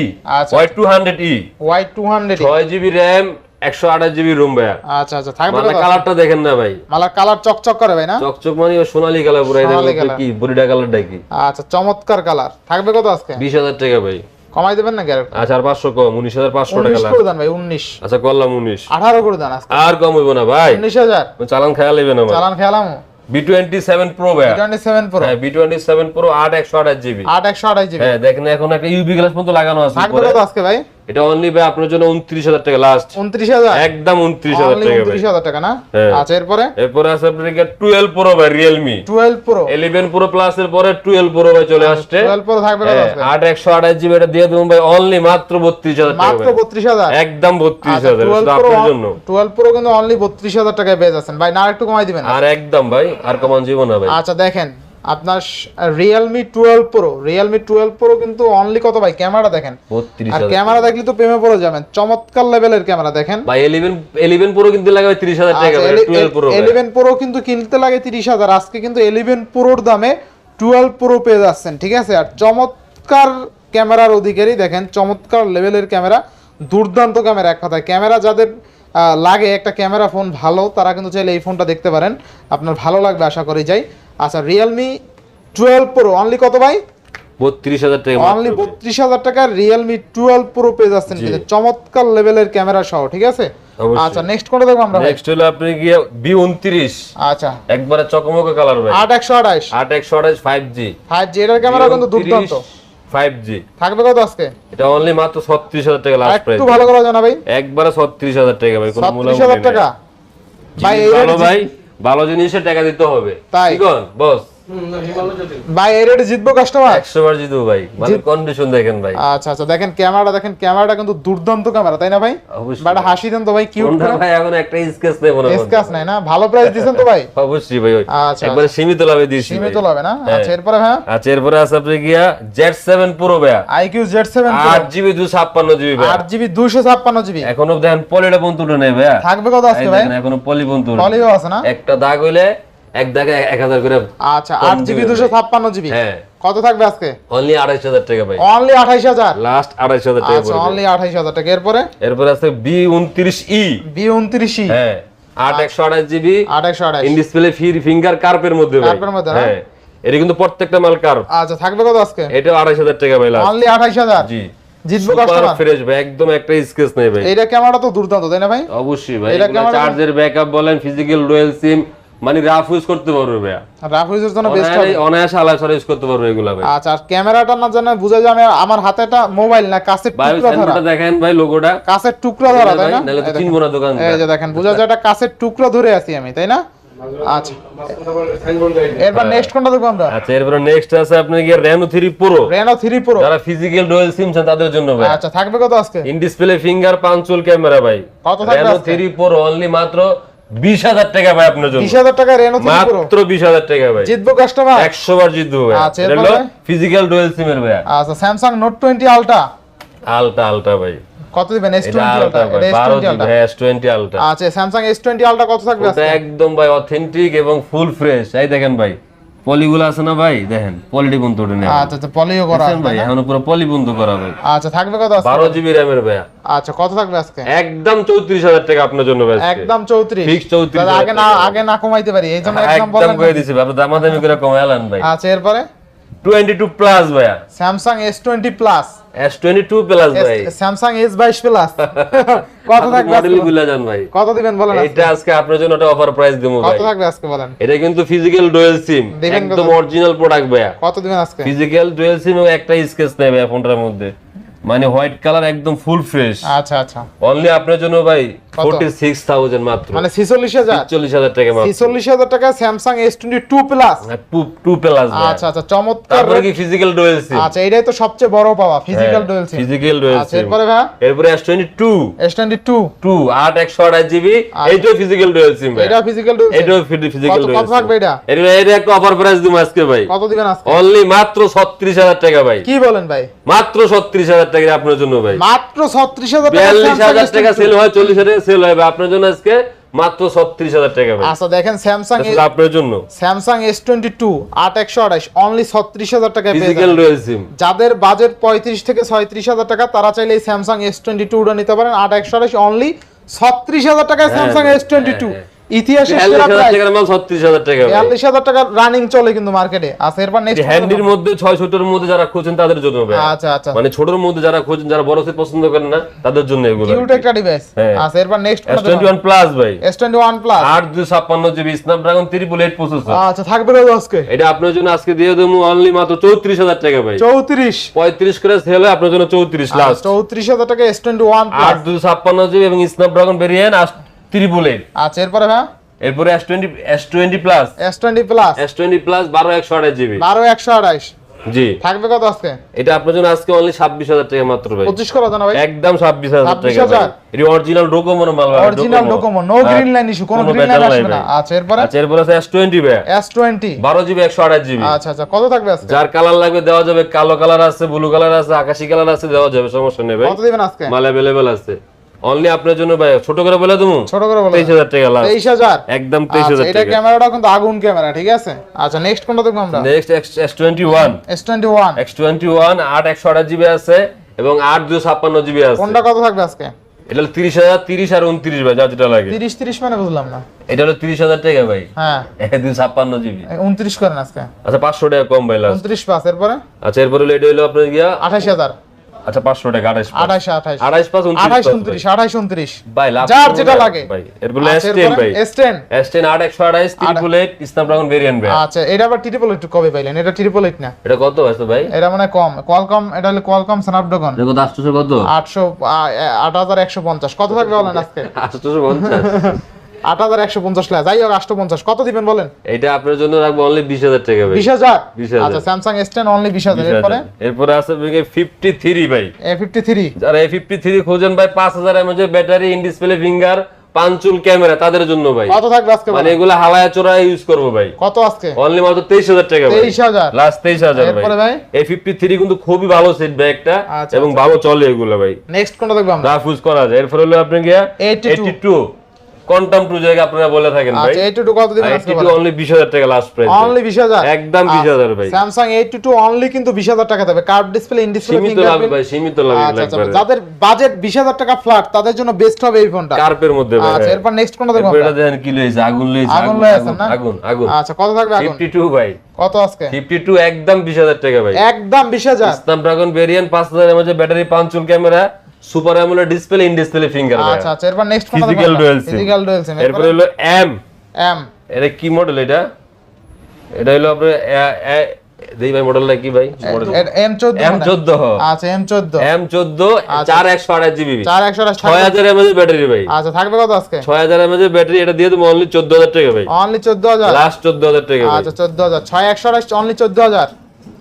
Y two hundred E Y two hundred ছয় জিবি র্যাম জিবি রুম ভাইয়া। আচ্ছা আচ্ছা থাকবে মানে কালারটা দেখেন না ভাই। কালার চকচক করে ভাই না? চকচক মানে সোনালী কালার পুরো এটা কালার। কি বড়িটা কালারটা কি? আচ্ছা চমৎকার কালার থাকবে কত আজকে? টাকা ভাই। কমাই দেবেন না গ্যারেন্টি আচ্ছা আর কম টাকা। করে দেন ভাই উনিশ। আচ্ছা করলাম করে দেন আজকে। আর কম হইব না ভাই। উনিশ হাজার। চালান খেয়াল চালান খেয়ালাম প্রো হ্যাঁ হ্যাঁ দেখেন এখন একটা ইউবি গ্লাস মতো লাগানো আছে থাকবে। কত আজকে ভাই? এটা অনলি ভাই আপনার জন্য উনত্রিশ হাজার টাকা লাস্ট উনত্রিশ হাজার? একদম উনত্রিশ হাজার অনলি টাকা ভাই। উনত্রিশ হাজার টাকা না? হ্যাঁ। আচ্ছা এরপরে? এরপরে আছে আপনার টুয়েলভ প্রো ভাই Realme twelve Pro eleven Pro plus এর পরে টুয়েলভ প্রো ভাই চলে আসছে। টুয়েলভ প্রো থাকবে হ্যাঁ, আজকে আট একশো জিবি এটা দিয়ে দেবো ভাই অনলি মাত্র বত্রিশ হাজার টাকা মাত্র ভাই। বত্রিশ হাজার? একদম বত্রিশ আচ্ছা হাজার টুয়েলভ শুধু আপনার জন্য। টুয়েলভ প্রো কিন্তু অনলি বত্রিশ হাজার টাকায় পেয়ে যাচ্ছেন। ভাই না আর একটু কমাই দিবেন। আর একদম ভাই আর কমান জীবন না ভাই। আচ্ছা দেখেন আপনার Realme twelve Pro Realme twelve Pro কিন্তু অনলি কত ভাই? ক্যামেরা দেখেন। আর ক্যামেরা দেখলে তো প্রেমে পড়ে যাবেন। চমৎকার লেভেলের ক্যামেরা দেখেন। ভাই ইলেভেন ইলেভেন প্রো কিন্তু লাগাবে তিরিশ হাজার টাকা টুয়েলভ প্রো ইলেভেন প্রো কিন্তু কিনতে লাগে তিরিশ হাজার। আজকে কিন্তু ইলেভেন প্রোর দামে টুয়েলভ প্রো পেয়ে যাচ্ছেন ঠিক আছে? আর চমৎকার ক্যামেরার অধিকারী দেখেন চমৎকার লেভেলের ক্যামেরা দুর্দান্ত ক্যামেরা এক কথায়। ক্যামেরা যাদের লাগে একটা ক্যামেরা ফোন ভালো তারা কিন্তু চাইলে এই ফোনটা দেখতে পারেন। আপনার ভালো লাগবে আশা করি যাই। আচ্ছা রিয়েলমি টুয়েলভ প্রো অনলি কত ভাই? বত্রিশ হাজার টাকা অনলি বত্রিশ হাজার টাকার রিয়েলমি টুয়েলভ প্রো পেয়ে যাচ্ছেন। কিন্তু চমৎকার লেভেলের ক্যামেরা সহ ঠিক আছে? আচ্ছা নেক্সট কোনটা দেখব আমরা নেক্সট হলো আপনি গিয়ে বি উনত্রিশ। আচ্ছা। একবারে চকমকে কালার ভাই। আট একশো আট একশো আঠাশ ফাইভ জি ফাইভ জি এটার ক্যামেরা কিন্তু দুর্দান্ত। থাকবে কত আজকে? এটা অনলি মাত্র ছত্রিশ হাজার টাকা লাস্ট প্রাইস একটু ভালো করে জানা ভাই? একবারে ছত্রিশ হাজার টাকা ভাই কোনো টাকা? ভাই ভালো ভাই। ভালো জিনিসে টাকা দিতে হবে। তাই? বস। ভাই এই রেটে জিতবো কাস্টমার একশো বার জিতবো ভাই মানে কন্ডিশন দেখেন ভাই। আচ্ছা আচ্ছা দেখেন ক্যামেরাটা দেখেন ক্যামেরাটা কিন্তু দুর্দান্ত ক্যামেরা তাই না ভাই? বাট হাসি দেন তো ভাই কিউট ভাই এখন একটা স্কেচ নেই মনে হয় স্কাচ নাই না? ভালো প্রাইস দিছেন তো ভাই? অবশ্যই ভাই আচ্ছা, একবারে সীমিত লাভে দিয়েছি সীমিত ভাই। হবে না? হ্যাঁ। আচ্ছা এরপরে হ্যাঁ? আচ্ছা এরপরে আছে আপনি গিয়া জেড সেভেন প্রো ভাইয়া আইকিউ জেড সেভেন আট জিবি দুশো ছাপ্পান্ন জিবি ভাইয়া আট জিবি দুইশো ছাপ্পান্ন জিবি এখনও দেখেন পলিটা উঠে নেই ভাইয়া থাকবে কত আজকে ভাই? এখনও পলি পর্যন্ত পলিও আছে না? একটা দাগ হইলে এক দাগে এক হাজার করে আচ্ছা আট জিবি দুশো ছাপ্পান্ন জিবি? হ্যাঁ। কত থাকবে আজকে? অনলি আড়াইশ হাজার টাকা ভাই। অনলি আঠাইশ হাজার? লাস্ট আড়াইশ হাজার টাকা আচ্ছা অনলি আঠাইশ হাজার টাকা। এরপরে? এরপরে আছে বি উনত্রিশ ই। বি উনত্রিশি হ্যাঁ। আট একশো আঠাশ জিবি। আঠাইশো আঠাইশ ইন ডিসপ্লে ফিঙ্গার কার্পের মধ্যে ভাই। কার্পের মধ্যে হ্যাঁ? এটা কিন্তু প্রত্যেকটা মাল কার্প আচ্ছা থাকবে কত আজকে? এটা আড়াইশ হাজার টাকা ভাই অনলি আঠাইশ হাজার? জি। জিতবো কাস্টমার ফ্রেশ ভাই একদম একটা স্কেচ নেই ভাই। এইটা ক্যামেরাটা তো দুর্দান্ত তাই না ভাই? অবশ্যই ভাই এটা চার্জের ব্যাকআপ বলেন ফিজিক্যাল ডুয়েল সিম মানে রাফ ইউজ করতে পারবে ভাই রাফ ইউজের জন্য বেস্ট হবে। অনায়াসে- আলাদা ইউজ করতে পারবে এগুলা ভাই আচ্ছা আর ক্যামেরাটা না জানা বুঝা যায় আমি আমার হাতে একটা মোবাইল না কাছের ভাই টুকরা ধরা। স্যাম্পলটা দেখেন ভাই লোগোটা কাছের টুকরা ধরা তাই না? নাহলে তো এই দেখেন। চিনবো না দোকান এই যে দেখেন বুঝা যায় একটা কাছের টুকরা ধরে আছি আমি তাই না? আচ্ছা। এরপর নেক্সট কোনটা দেখব আমরা? আচ্ছা এরপরে নেক্সট আছে আপনার গিয়ে Reno three Pro Reno three Pro যারা ফিজিক্যাল ডুয়েল সিম চান তাদের জন্য ভাই আচ্ছা থাকবে কত আজকে? In display finger punch hole camera ভাই। কত থাকবে? থ্রি প্রো অনলি মাত্র বিশ হাজার টাকা ভাই আপনার জন্য। বিশ হাজার টাকা রেনো মাত্র বিশ হাজার টাকা ভাই। জিতবো কাস্টমার একশো বার জিতবো ভাই। আচ্ছা, ফিজিক্যাল ডুয়েল সিমের ভাই? আচ্ছা স্যামসাং নোট টোয়েন্টি আলট্রা আলটা আলটা ভাই। কত দিবেন? আলট্রা ভাই আলট্রা আলটা আচ্ছা স্যামসাং আলট্রা কত থাকবে একদম ভাই অথেন্টিক এবং ফুল ফ্রেশ এই দেখেন ভাই পলিগুলো আছে না ভাই? দেখেন পলিটি বন্ধ করে নেই আচ্ছা আচ্ছা পলিও করা আছে, ভাই? এখন পুরো পলি বন্ধ করা ভাই। আচ্ছা থাকবে কত আজকে? বারো জিবি র্যামের ভাই আচ্ছা কত থাকবে আজকে? একদম চৌত্রিশ হাজার টাকা আপনার জন্য ভাই একদম চৌত্রিশ। ফিক্স 34 দাদা, আগে না আগে না কমাইতে পারি এই জন্য একদম একদম কই দিছি ভাই আপনি দামাদামি করে কমাইলেন ভাই। আচ্ছা এরপরে? টোয়েন্টি টু প্লাস ভাইয়া। Samsung S twenty plus S twenty two plus ভাই। Samsung S22 প্লাস কত থাকবে মডেল? গুলা জান ভাই। কত দিবেন বলেন এটা আজকে আপনার জন্য একটা অফার প্রাইস দেবো ভাই। কত থাকবে আজকে বলেন? এটা কিন্তু ফিজিক্যাল ডুয়েল সিম একদম অরিজিনাল প্রোডাক্ট ভাই কত দিবেন আজকে? ফিজিক্যাল ডুয়েল সিম একটা স্কেচ নেবে ফোনটার মধ্যে। মানে হোয়াইট কালার একদম ফুল ফ্রেশ আচ্ছা আচ্ছা। অনলি আপনার জন্য ভাই কত? ফোর্টি সিক্স থাউজেন্ড মাত্র। মানে ছিচল্লিশ হাজার। চল্লিশ হাজার টাকা মাত্র। ছিচল্লিশ হাজার টাকা Samsung S twenty two plus two plus আচ্ছা আচ্ছা চমৎকার। তারপরে কি ফিজিক্যাল ডুয়েল সিম আচ্ছা এটাই তো সবচেয়ে বড় পাওয়া physical dual SIM physical dual SIM এরপরে ভাই? এরপরে S twenty two S twenty two two আট একশো আঠাশ জিবি এইটাও ফিজিক্যাল ডুয়েল সিম ভাই। এটা ফিজিক্যাল ডুয়েল এটাও ফিজিক্যাল ডুয়েল কত থাকবে এটা? এটা এটা একটা অফার প্রাইস আজকে ভাই। কত দিবেন আজকে? অনলি মাত্র ছত্রিশ হাজার টাকা ভাই। কি বলেন ভাই? মাত্র ছত্রিশ হাজার টাকা আপনার জন্য ভাই। মাত্র ছত্রিশ হাজার টাকা বিয়াল্লিশ Samsung হাজার টাকা সেল হয় চল্লিশ হাজার। টাকা সেল হবে আপনার জন্য আজকে মাত্র ছত্রিশ হাজার টাকা ভাই। আচ্ছা দেখেন স্যামসাং আপনার জন্য। স্যামসাং এস টোয়েন্টি টু আট একশো আঠাশ অনলি ছত্রিশ হাজার টাকায় ফিজিক্যাল যাবেন। সিম যাদের বাজেট পঁয়ত্রিশ থেকে ছয়ত্রিশ হাজার টাকা তারা চাইলে এই স্যামসাং এস টোয়েন্টি টুটা নিতে পারেন। আট একশো আঠাশ অনলি ছত্রিশ হাজার টাকায় স্যামসাং এস টোয়েন্টি টু ইতিহাসের সেরা প্রাইস টাকার মাল ছত্রিশ হাজার টাকা ভাই। বিয়াল্লিশ হাজার টাকা রানিং চলে কিন্তু মার্কেটে আচ্ছা এরপর নেক্সট হ্যান্ডির মধ্যে ছয় ছোটর মধ্যে যারা খোঁজেন তাদের জন্য ভাই। আচ্ছা আচ্ছা। মানে ছোটর মধ্যে যারা খোঁজেন যারা বড় সেট পছন্দ করেন না তাদের জন্য এগুলো। কিউট একটা ডিভাইস হ্যাঁ। আচ্ছা এরপর নেক্সট প্লাস ভাই। প্লাস জিবি স্ন্যাপড্রাগন প্রসেসর আচ্ছা থাকবে আজকে। এটা আপনার জন্য আজকে দিয়ে দেবো অনলি মাত্র চৌত্রিশ হাজার টাকা ভাই। চৌত্রিশ। পঁয়ত্রিশ করে সেল আপনার জন্য চৌত্রিশ লাস্ট চৌত্রিশ হাজার টাকা জিবি এবং স্ন্যাপড্রাগন ভেরিয়েন্ট ত্রিপুল। এইট আচ্ছা এরপরে এরপরে S twenty S twenty plus S twenty plus S twenty plus বারো একশো আঠাশ জিবি বারো একশো আঠাইশ জি। থাকবে কত আজকে? এটা আপনার জন্য আজকে অনলি ছাব্বিশ হাজার টাকা মাত্র ভাই। পঁচিশ করা জানা ভাই? একদম 26,000 টাকা ভাই। এটা অরিজিনাল ডোকোমোর মাল ভাই, original. Docomo no green line issue কোনো গ্রিন লাইন আসবে না। আচ্ছা এরপরে? আচ্ছা এরপরে আছে এস টোয়েন্টি ভাই। এস টোয়েন্টি বারো জিবি একশো আঠাশ জিবি আচ্ছা আচ্ছা কত থাকবে আজকে? যার কালার লাগবে দেওয়া যাবে কালো কালার আছে ব্লু কালার আছে আকাশি কালার আছে দেওয়া যাবে সমস্যা নেই ভাই। কত দিবেন আজকে? মাল অ্যাভেলেবেল আছে। অনলি আপনার জন্য ভাই ছোট করে বলে দেবো? ছোট করে বলো তেইশ হাজার টাকা লাস্ট তেইশ হাজার? একদম তেইশ আচ্ছা হাজার এটা ক্যামেরাটা কিন্তু আগুন ক্যামেরা ঠিক আছে? আচ্ছা নেক্সট কোনটা দেখব আমরা? Next X twenty one S twenty one X twenty one আট একশো আঠাশ জিবি আছে এবং আট দুশো ছাপ্পান্ন জিবি আছে। কোনটা কত থাকবে আজকে? এটা হলো তিরিশ হাজার তিরিশ আর উনত্রিশ ভাই যা যেটা লাগে। তিরিশ তিরিশ মানে বুঝলাম না। এটা হলো তিরিশ হাজার টাকা ভাই। হ্যাঁ। একদিন ছাপ্পান্ন জিবি উনত্রিশ করেন আজকে। আচ্ছা পাঁচশো টাকা কম ভাই লাস্ট উনত্রিশ পাঁচ এরপরে? আচ্ছা এরপরে হলো এটা হলো আপনার গিয়া আঠাশ হাজার। আচ্ছা পাঁচশো টাকা আঠাশ আঠাশ আঠাশ আঠাশ পাঁচ আঠাশ উনত্রিশ উনত্রিশ আঠাশ উনত্রিশ। ভাই যার যেটা লাগে। ভাই এস টেন ভাই। এস টেন এস টেন আট একশো আঠাশ ত্রিপুল এইট স্ন্যাপড্রাগন ভেরিয়েন্ট ভাই। আচ্ছা এটা আবার ট্রিপল এইট কবে পাইলেন? এটা ট্রিপল এইট না? এটা কত আছে ভাই? এটা মানে কম। কোয়ালকম এটা হলো কোয়ালকম স্ন্যাপড্রাগন কত আটশোশো কত? আটশো আট হাজার একশো পঞ্চাশ। কত থাকবে বলেন আজকে? আটশোশো পঞ্চাশ। আট হাজার একশো পঞ্চাশ লা যাই হোক আটশো পঞ্চাশ। কত দিবেন বলেন? এটা আপনার জন্য রাখব অনলি বিশ হাজার টাকা বিশ হাজার? আচ্ছা স্যামসাং এস টেন অনলি বিশ হাজার। এরপরে? এরপরে আছে ফিফটি থ্রি ভাই। এ ফিফটি থ্রি যারা এই ফিফটি থ্রি খোঁজেন ভাই পাঁচ হাজার mAh battery in display finger punch hole camera তাদের জন্য ভাই। কত থাকবে আজকে মানে এগুলো হালায় চোরায় ইউজ করব ভাই। কত আজকে? অনলি মাত্র তেইশ হাজার টাকা ভাই। তেইশ হাজার। লাস্ট তেইশ হাজার এরপরে ভাই? ভাই? এই ফিফটি থ্রি কিন্তু খুবই ভালো সেট ভাই একটা আচ্ছা, এবং ভালো চলে এগুলো ভাই। নেক্সট কোনটা দেখব আমরা? রাফ ইউজ করা যায়। এরপর হলো আপনি গিয়া 82 এইটি টু কোয়ান্টাম টু জায়গা আপনারা বলে থাকেন ভাই। আচ্ছা এইট টু কত দিবেন আজকে এইটি অনলি বিশ হাজার টাকা লাস্ট প্রাইস অনলি বিশ হাজার? একদম বিশ হাজার ভাই। স্যামসাং এইট টু অনলি কিন্তু বিশ হাজার টাকা দেবে। কার্ড ডিসপ্লে ইন ডিসপ্লে সীমিত লাভ ভাই সীমিত লাভ আচ্ছা আচ্ছা যাদের বাজেট বিশ হাজার টাকা ফ্ল্যাট তাদের জন্য বেস্ট হবে এই ফোনটা কার্পের মধ্যে ভাই। আচ্ছা এরপর নেক্সট কোনটা দেখব? এটা দেখেন কি লইছে আগুন লইছে আগুন আগুন আগুন, না? আগুন আগুন। আচ্ছা কত থাকবে আগুন? 52 ভাই। কত আজকে? 52 একদম 20000 টাকা ভাই। একদম বিশ হাজার। Snapdragon variant 5000 mAh battery punch hole camera super AMOLED display in display finger আচ্ছা আচ্ছা এরপর নেক্সট কোন physical dual SIM physical dual SIM এরপর হলো এম এম এটা কি মডেল এটা? এটা হলো আপনার দেই ভাই মডেলটা কি ভাই? মডেল এম 14 আচ্ছা M 14 M14 M14 4128 GB 4128 6000 mAh battery ভাই। আচ্ছা থাকবে কত আজকে? 6000 mAh ব্যাটারি এটা দিয়ে তো অনলি 14000 টাকা ভাই। অনলি 14000 লাস্ট 14000 টাকা আচ্ছা 14000 6128 অনলি 14000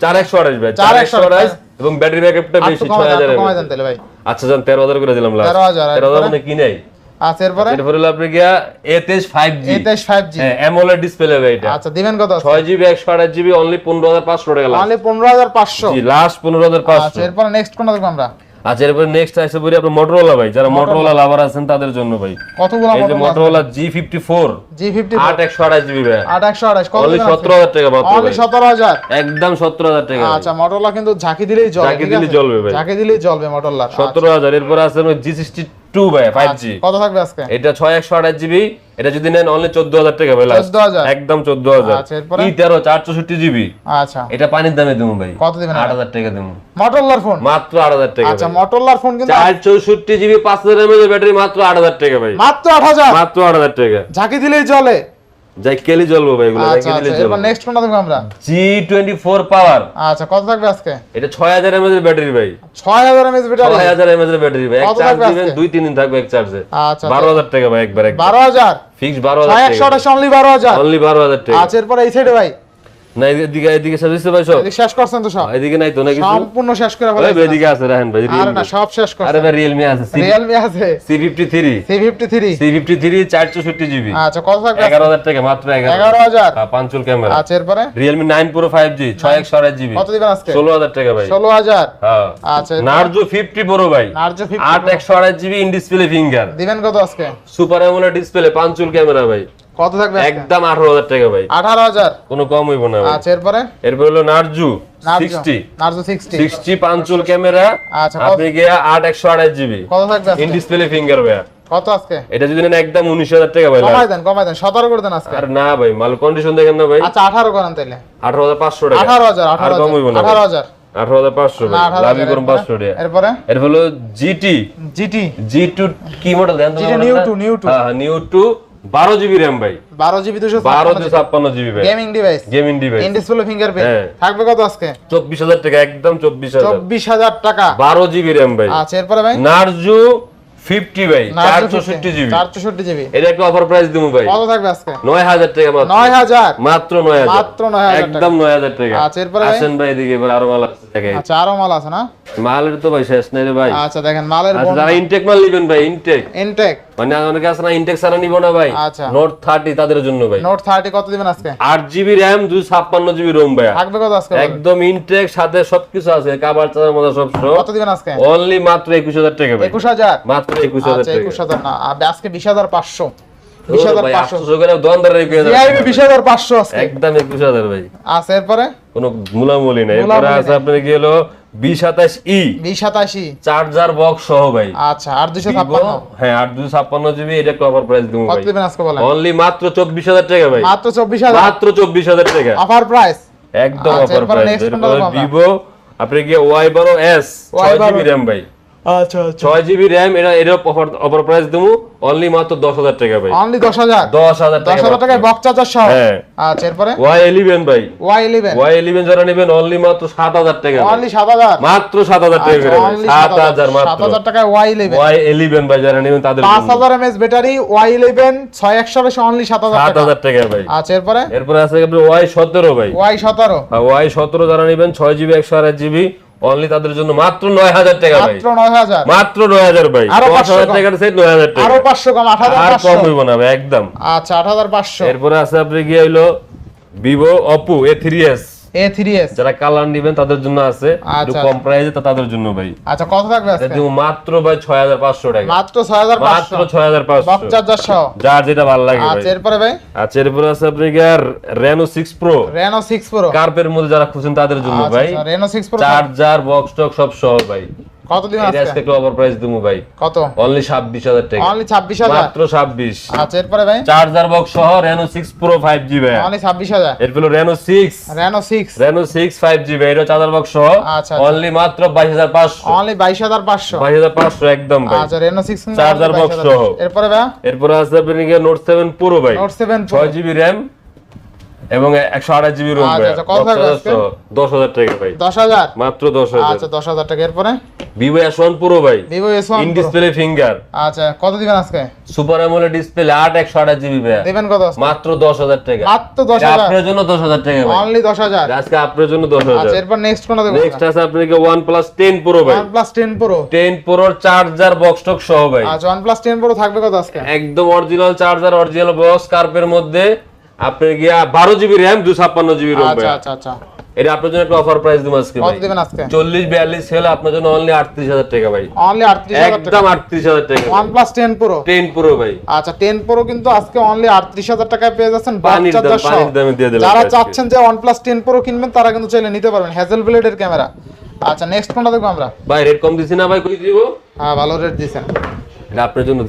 4128 ভাই 4128 এবং ব্যাটারি ব্যাকআপটা বেশি একটু কমাই ছয় দেন, তাহলে ভাই। আচ্ছা তেরো হাজার করে দিলাম লাস্ট 13,000 তেরো হাজার এরপরে? মানে কি নাই? আচ্ছা এরপরে? এরপরে হলো আপনি গিয়া এ তেইশ ফাইভ জি এতেশ ফাইভ জি অ্যামোলেড ডিসপ্লে ভাই এটা। আচ্ছা দিবেন কত ছয় জিবি একশো আঠাশ জিবি অনলি পনেরো হাজার পাঁচশো টাকা last। অনলি পনেরো হাজার পাঁচশো। জি লাস্ট পনেরো হাজার আচ্ছা এরপর এরপরে নেক্সট কোনটা দেখব আমরা? আচ্ছা এরপরে নেক্সট আসে বলি আপনার মোটরোলা ভাই। যারা মোটরোলা লাভার আছেন তাদের জন্য ভাই। কতগুলো এই যে Motorola G fifty four G fifty আট একশো আঠাশ জিবি ভাই। আট একশো আঠাশ কত অনলি সতেরো হাজার টাকা মাত্র অনলি ভাই। সতেরো হাজার? একদম সতেরো হাজার টাকা আচ্ছা মটোলা কিন্তু ঝাঁকি দিলেই জ্বলবে ঝাঁকি দিলেই? জ্বলবে ভাই। ঝাঁকি দিলেই জ্বলবে মটোলা সতেরো হাজার এরপর আছে জি সিক্সটি টু ভাই ফাইভ জি কত থাকবে আজকে? এটা ছয় একশো আঠাশ জিবি এটা যদি নেন অনলি চোদ্দ হাজার টাকা ভাই 14,000 একদম চোদ্দ হাজার আচ্ছা, এরপরে? ই তেরো চার চৌষট্টি জিবি আচ্ছা। এটা পানির দামে দেবো ভাই। কত দিবেন আট হাজার টাকা দেবো। মটোরোলার ফোন মাত্র আট হাজার টাকা আচ্ছা মটোরোলার ফোন কিন্তু চার চৌষট্টি জিবি পাঁচ হাজার এমএজ ব্যাটারি মাত্র আট হাজার টাকা ভাই। মাত্র আট হাজার? মাত্র আট হাজার টাকা। ঝাঁকি দিলেই জ্বলে যাই কেলি জ্বলবো ভাই এগুলো আচ্ছা আচ্ছা এরপর নেক্সট কোনটা দেখব আমরা? জি টোয়েন্টি ফোর পাওয়ার আচ্ছা কত থাকবে আজকে? এটা ছয় হাজার এর ব্যাটারি ভাই। ছয় হাজার এমএস ব্যাটারি 6000 এমএএইচ এর ব্যাটারি ভাই। এক চার্জ দিবেন আজকে? দুই তিন দিন থাকবে এক চার্জে আচ্ছা বারো হাজার টাকা ভাই একবার একবার বারো হাজার? ফিক্স বারো ছয় হাজার একশো টাকা আঠাশ অনলি বারো হাজার। অনলি বারো হাজার টাকা। আচ্ছা এরপর এই সাইডে ভাই। না এদিকে এদিকে সার্ভিস ভাই সব। এদিকে শেষ করছেন তো সব। এদিকে নাই তো না কিছু সম্পূর্ণ শেষ করে ফেলেছেন এদিকে আছে রাহেন ভাই আরে না সব শেষ আরে ভাই রিয়েলমি আছে রিয়েলমি আছে। C fifty three C fifty three C fifty three চার চৌষট্টি জিবি আচ্ছা কত থাকবে? এগারো হাজার টাকা মাত্র এগারো। এগারো হাজার। হ্যাঁ, পাঁচুল ক্যামেরা। আচ্ছা এরপরে? Realme nine Pro five G ছয় একশো আড়াই জিবি কত দিবেন আজকে? ষোলো হাজার টাকা ভাই। ষোলো হাজার। হ্যাঁ। আচ্ছা নার্জো ফিফটি প্রো ভাই। নার্জো ফিফটি আট একশো আড়াই জিবি ইন ডিসপ্লে ফিঙ্গার দিবেন কত আজকে? Super AMOLED display punch hole camera ভাই। কত থাকবে একদম আঠারো হাজার টাকা ভাই। আঠারো হাজার? কোনো কম হইব না আচ্ছা এরপরে? এরপর হলো Narzo Narzo sixty Narzo sixty sixty punch hole camera আচ্ছা আপনি গিয়ে আট একশো আড়াই জিবি কত থাকবে ইন ডিসপ্লে ফিঙ্গার ভাই কত আজকে? এটা যদি নেন একদম উনিশ হাজার টাকা ভাই কমাই দেন কমাই দেন সতেরো করে দেন আজকে। আর না ভাই মাল কন্ডিশন দেখেন না ভাই। আচ্ছা আঠারো করেন তাইলে। আঠারো হাজার পাঁচশো টাকা। আঠারো হাজার আর আঠারো কম হইব না হাজার। আঠারো হাজার পাঁচশো লাভি করুন পাঁচশো এরপরে? এর হলো জিটি জিটি জি টু কি মডেল মডেলটা? New two, হ্যাঁ নিউ টু বারো জিবি র্যাম ভাই। বারো জিবি দুশো বারো দুশো ছাপ্পান্ন জিবি ভাই। Gaming device gaming device in display fingerprint. থাকবে কত আজকে? চব্বিশ হাজার টাকা একদম চব্বিশ হাজার। চব্বিশ হাজার টাকা। বারো জিবি র্যাম ভাই। আচ্ছা এরপরে ভাই? নার্জু ফিফটি ভাই চার চৌষট্টি জিবি চার চৌষট্টি জিবি এটা একটা অফার প্রাইস দিব ভাই। কত থাকবে আজকে? নয় হাজার টাকা মাত্র। নয় হাজার। মাত্র নয় হাজার। মাত্র 9,000 একদম নয় হাজার টাকা। আচ্ছা, এরপরে ভাই? আসেন ভাই এদিকে এবার আরও মাল আছে আচ্ছা আরও মাল আছে না? মালের তো ভাই শেষ নাই রে ভাই। আচ্ছা দেখেন মালের আচ্ছা যারা ইনটেক মাল নিবেন ভাই ইনটেক ইনটেক মানে অনেকে আছে না ইনটেক ছাড়া নিব না ভাই। আচ্ছা। নোট থার্টি তাদের জন্য ভাই। নোট থার্টি কত দিবেন আজকে? আট জিবি র্যাম দুই ছাপ্পান্ন জিবি রোম ভাই থাকবে কত আজকে একদম ইনটেক সাথে সবকিছু আছে চাঁদার মধ্যে সব কত দিবেন আজকে? অনলি মাত্র একুশ হাজার টাকা ভাই। একুশ হাজার? মাত্র একুশ হাজার আচ্ছা টাকা। একুশ হাজার না। আর আজকে বিশ হাজার পাঁচশো। বিশ ও হাজার ভাই পাঁচশো। আটশো করে দোকানদার রেখে দেন। ভিআইপি বিশ হাজার পাঁচশো একদম একুশ হাজার ভাই। আচ্ছা এরপরে? কোনো মূলামূলি নাই। এরপরে মূলামূলি আছে আপনার কি হলো? বি সাতাশ ই। চার্জার বক্স সহ ভাই। আচ্ছা আর হ্যাঁ আর জিবি এটা অফার প্রাইস ভাই। অনলি মাত্র চব্বিশ হাজার টাকা ভাই। মাত্র চব্বিশ হাজার? মাত্র চব্বিশ হাজার টাকা। অফার প্রাইস একদম আচ্ছা, অফার প্রাইস? ভিভো আপনি গিয়ে ওয়াই বারো এস ছয় জিবি র্যাম ভাই। আচ্ছা আচ্ছা। ছয় জিবি র্যাম এটা এটা অফার অফার প্রাইস দেবো। অনলি মাত্র দশ হাজার টাকা ভাই। অনলি দশ হাজার? দশ হাজার দশ হাজার টাকায় বক্স চার্জার সহ? হ্যাঁ। আচ্ছা এরপরে? ওয়াই ইলেভেন ভাই। ওয়াই ইলেভেন ওয়াই ইলেভেন যারা নেবেন অনলি মাত্র সাত হাজার টাকা ভাই। অনলি সাত হাজার? মাত্র সাত হাজার টাকা করে সাত হাজার। সাত হাজার টাকায় ওয়াই ইলেভেন ওয়াই ইলেভেন ভাই যারা নেবেন তাদের পাঁচ হাজার এমএস ব্যাটারি ওয়াই ইলেভেন ছয় একশো অনলি সাত হাজার সাত হাজার টাকা ভাই। আচ্ছা এরপরে? এরপরে আছে আপনার ওয়াই সতেরো ভাই। ওয়াই সতেরো। ওয়াই সতেরো যারা নেবেন ছয় জিবি একশো আড়াই জিবি অনলি তাদের জন্য মাত্র নয় হাজার টাকা ভাই। মাত্র নয় হাজার। মাত্র নয় হাজার ভাই। 500 টাকার সেট নয় হাজার টাকা। আরও পাঁচশো কম আট হাজার আর কম হইব না ভাই একদম। আচ্ছা আট হাজার পাঁচশো। এরপরে আছে আপনি গিয়ে হইল Vivo Oppo A three S A three S যারা কালার নেবেন তাদের জন্য আছে। একটু আচ্ছা। কম প্রাইসে তাদের জন্য ভাই। আচ্ছা কত থাকবে আজকে? দিব মাত্র ভাই ছয় হাজার পাঁচশো টাকা। মাত্র ছয় হাজার মাত্র পাঁচশো ছয় হাজার বক্স পাঁচশো। চার্জার সহ যার যেটা ভালো লাগে ভাই। আচ্ছা এরপরে ভাই? আচ্ছা এরপরে আছে Reno Reno six Pro Reno six Pro কার্পের মধ্যে যারা খুঁজছেন তাদের জন্য আচ্ছা ভাই। Reno six Pro charger box টক সব সহ ভাই। কত দিন এটা আজকে? একটু প্রাইস দেবো ভাই। কত? অনলি ছাব্বিশ হাজার টাকা। অনলি ছাব্বিশ হাজার? মাত্র ছাব্বিশ। আচ্ছা এরপরে ভাই? চার্জার বক্স সহ সিক্স প্রো ফাইভ জি ভাই অনলি ছাব্বিশ হাজার? এরপর Reno six Reno six Reno six five G ভাই এটা চার্জার বক্স সহ। আচ্ছা, আচ্ছা। অনলি মাত্র বাইশ হাজার পাঁচশো। অনলি বাইশ হাজার পাঁচশো? বাইশ হাজার পাঁচশো একদম ভাই। আচ্ছা রেনো সিক্স Charger box সহ। এরপরে ভাই? এরপরে আছে আপনি গিয়ে নোট সেভেন পুরো ভাই। নোট সেভেন ছয় জিবি র্যাম এবং একশো আঠাশ জিবি রোম আচ্ছা, আচ্ছা, কত থাকবে আজকে? দশ হাজার টাকা ভাই। দশ হাজার? মাত্র দশ হাজার। আচ্ছা দশ হাজার টাকা। এরপরে? ভিভো এস ওয়ান পুরো ভাই। Vivo S one in display finger আচ্ছা কত দিবেন আজকে? সুপার অ্যামোলেড ডিসপ্লে আট একশো আঠাশ জিবি ভাই। দেবেন কত মাত্র দশ হাজার টাকা। মাত্র দশ হাজার? আপনার জন্য দশ হাজার টাকা ভাই। অনলি দশ হাজার? আজকে আপনার জন্য দশ হাজার। আচ্ছা এরপর নেক্সট কোনটা দেবো? নেক্সট আছে আপনাকে ওয়ান প্লাস টেন প্রো ভাই। One plus ten pro ten প্রোর চার্জার বক্স টক সহ ভাই। আচ্ছা ওয়ান প্লাস টেন প্রো থাকবে কত আজকে? একদম অরিজিনাল চার্জার অরিজিনাল বক্স কার্পের মধ্যে আপনি গিয়া বারো জিবি র্যাম দুশো ছাপ্পান্ন জিবি রোম আচ্ছা আচ্ছা আচ্ছা। এটা আপনার জন্য একটা অফার প্রাইস দেবো আজকে কত দিবেন আজকে? চল্লিশ বিয়াল্লিশ হলে আপনার জন্য অনলি আটত্রিশ হাজার টাকা ভাই। অনলি আটত্রিশ হাজার টাকা। একদম আটত্রিশ হাজার টাকা OnePlus ten Pro ten Pro ভাই। আচ্ছা টেন প্রো কিন্তু আজকে অনলি আটত্রিশ হাজার টাকায় পেয়ে যাচ্ছেন পানির দাম, পানির দামে দিয়ে দিলাম যারা চাচ্ছেন যে ওয়ান প্লাস টেন প্রো কিনবেন তারা কিন্তু চাইলে নিতে পারবেন। হ্যাজেল ব্লেডের ক্যামেরা আচ্ছা নেক্সট কোনটা দেখব আমরা? ভাই রেট কম দিছি না ভাই কই দিব? হ্যাঁ ভালো রেট দিয়েছেন এটা আপনার জন্য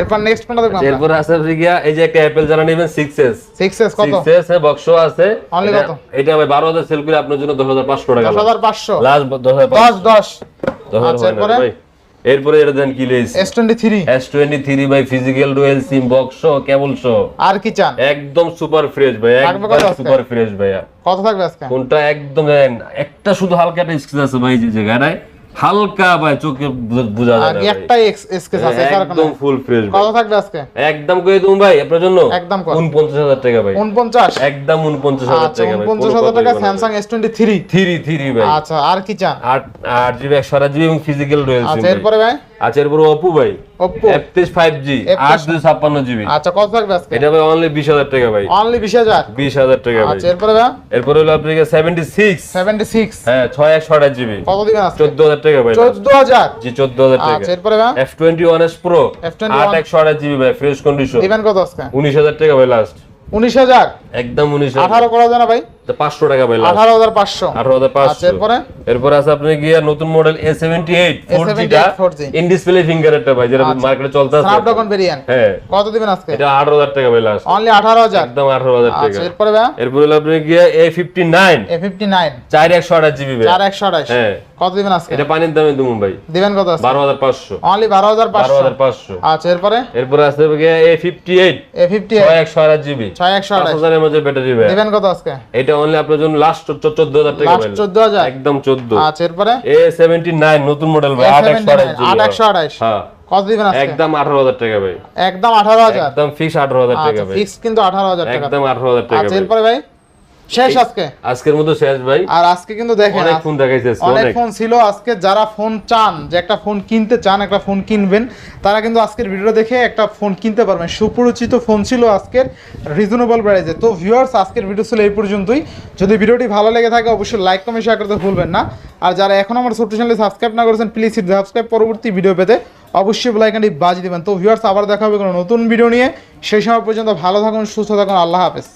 এরপর নেক্সট কোনটা দেখব এরপর আছে গিয়া এই যে একটা অ্যাপেল যারা নেবেন সিক্স এস সিক্স এস কত? সিক্স এস বক্স আছে। Only কত? এটা ভাই সেল করে আপনার জন্য টাকা লাস্ট আচ্ছা, এরপরে? এরপরে এটা দেন কি less? Physical dual SIM box cable আর কি চান? একদম সুপার ফ্রেশ ভাই একদম সুপার ফ্রেশ ভাইয়া। কত থাকবে আজকে? কোনটা একদম একটা শুধু হালকা একটা আছে ভাই যে জায়গাটায়। হালকা ভাই চোখে বোঝা যায় কি এসকেস আছে একদম ফুল ফ্রেশ কত থাকবে আজকে? একদম কই তুমি ভাই আপনার জন্য? একদম কত? উনপঞ্চাশ হাজার টাকা ভাই। উনপঞ্চাশ? একদম উনপঞ্চাশ হাজার আচ্ছা টাকা ভাই। উনপঞ্চাশ হাজার টাকা Samsung S twenty three three three ভাই। আচ্ছা আর কি চান? আট আট জিবি একশো আট জিবি এবং ফিজিক্যাল রয়েছে আচ্ছা এরপরে ভাই? আচ্ছা এরপরে অপু ভাই। ওপ্পো এফতেশ ফাইভ জি আট দুই ছাপ্পান্ন জিবি। আচ্ছা কত থাকবে আজকে? এটা ভাই অনলি বিশ হাজার টাকা ভাই। অনলি বিশ হাজার? বিশ হাজার টাকা ভাই। আচ্ছা এরপরে ভাই? এরপরে হলো আপনাকে সেভেন্টি সিক্স সেভেন্টি সিক্স হ্যাঁ ছয় একশো আঠাশ জিবি। কত দিবেন আজকে চোদ্দ হাজার টাকা ভাই। চোদ্দ হাজার? জি চোদ্দ হাজার টাকা। আচ্ছা এরপরে ভাই? F twenty one S Pro F21 আট একশো আঠাশ জিবি ভাই ফ্রেশ কন্ডিশন দিবেন কত আজকে? উনিশ হাজার টাকা ভাই লাস্ট উনিশ হাজার? একদম উনিশ আঠারো করা যায় না ভাই? পাঁচশো টাকা ভাই লাস্ট আঠারো হাজার পাঁচশো। আঠারো হাজার আচ্ছা পাঁচশো এরপরে? এরপরে আছে আপনি গিয়ে নতুন model A seventy eight four A78 জিটা 4G ইন ডিসপ্লে ফিঙ্গারেরটা ভাই যেটা আচ্ছা। মার্কেটে চলতে আছে। স্ন্যাপড্রাগন ভেরিয়েন্ট হ্যাঁ। কত দিবেন আজকে? এটা আঠারো হাজার টাকা ভাই লাস্ট অনলি আঠারো হাজার। একদম আঠারো হাজার টাকা। আচ্ছা এরপরে ভাই এরপরে আপনি গিয়ে A fifty nine A fifty nine চার একশো আঠাশ জিবি ভাই। চার একশো আঠাশ। হ্যাঁ। কত দিবেন আজকে? এটা পানির দামে দেবো ভাই। দিবেন কত হাজার পাঁচশো। অনলি বারো হাজার বারো পাঁচশো হাজার পাঁচশো। আচ্ছা এরপরে? এরপরে হবে গিয়ে A fifty eight A fifty ছয় একশো আঠাশ জিবি ছয় একশো পাঁচ হাজারের মধ্যে ব্যাটারি ভাই। দিবেন কত আজকে? এটা অনলি আপনার জন্য লাস্ট চোদ্দ হাজার টাকা লাস্ট ভাই চোদ্দ হাজার একদম চোদ্দ। আচ্ছা এরপরে? এ সেভেন্টি নাইন নতুন মডেল ভাই আট একশো আঠাশ আট একশো আঠাশ হ্যাঁ। কত দিবেন আজকে? একদম আঠারো হাজার টাকা ভাই। একদম আঠারো হাজার? একদম ফিক্স আঠারো হাজার টাকা আচ্ছা ভাই। ফিক্স কিন্তু আঠারো হাজার টাকা। একদম আঠারো হাজার টাকা আচ্ছা এরপরে ভাই? শেষ আজকে? আজকের মতো শেষ ভাই। আর আজকে কিন্তু দেখেন অনেক ফোন দেখাইছে অনেক ফোন ছিল আজকে যারা ফোন চান যে একটা ফোন কিনতে চান একটা ফোন কিনবেন তারা কিন্তু আজকের ভিডিও দেখে একটা ফোন কিনতে পারবেন। সুপরিচিত ফোন ছিল আজকের রিজনেবল প্রাইসে তো ভিউয়ার্স আজকের ভিডিও ছিল এই পর্যন্তই। যদি ভিডিওটি ভালো লেগে থাকে অবশ্যই লাইক কমেন্ট শেয়ার করতে ভুলবেন না। আর যারা এখন আমার ছোট্ট চ্যানেলে সাবস্ক্রাইব না করেছেন প্লিজ সাবস্ক্রাইব পরবর্তী ভিডিও পেতে অবশ্যই বেলাইকানটি বাজিয়ে দেবেন। তো ভিউয়ার্স আবার দেখা হবে কোনো নতুন ভিডিও নিয়ে। সেই সময় পর্যন্ত ভালো থাকুন সুস্থ থাকুন আল্লাহ হাফেজ।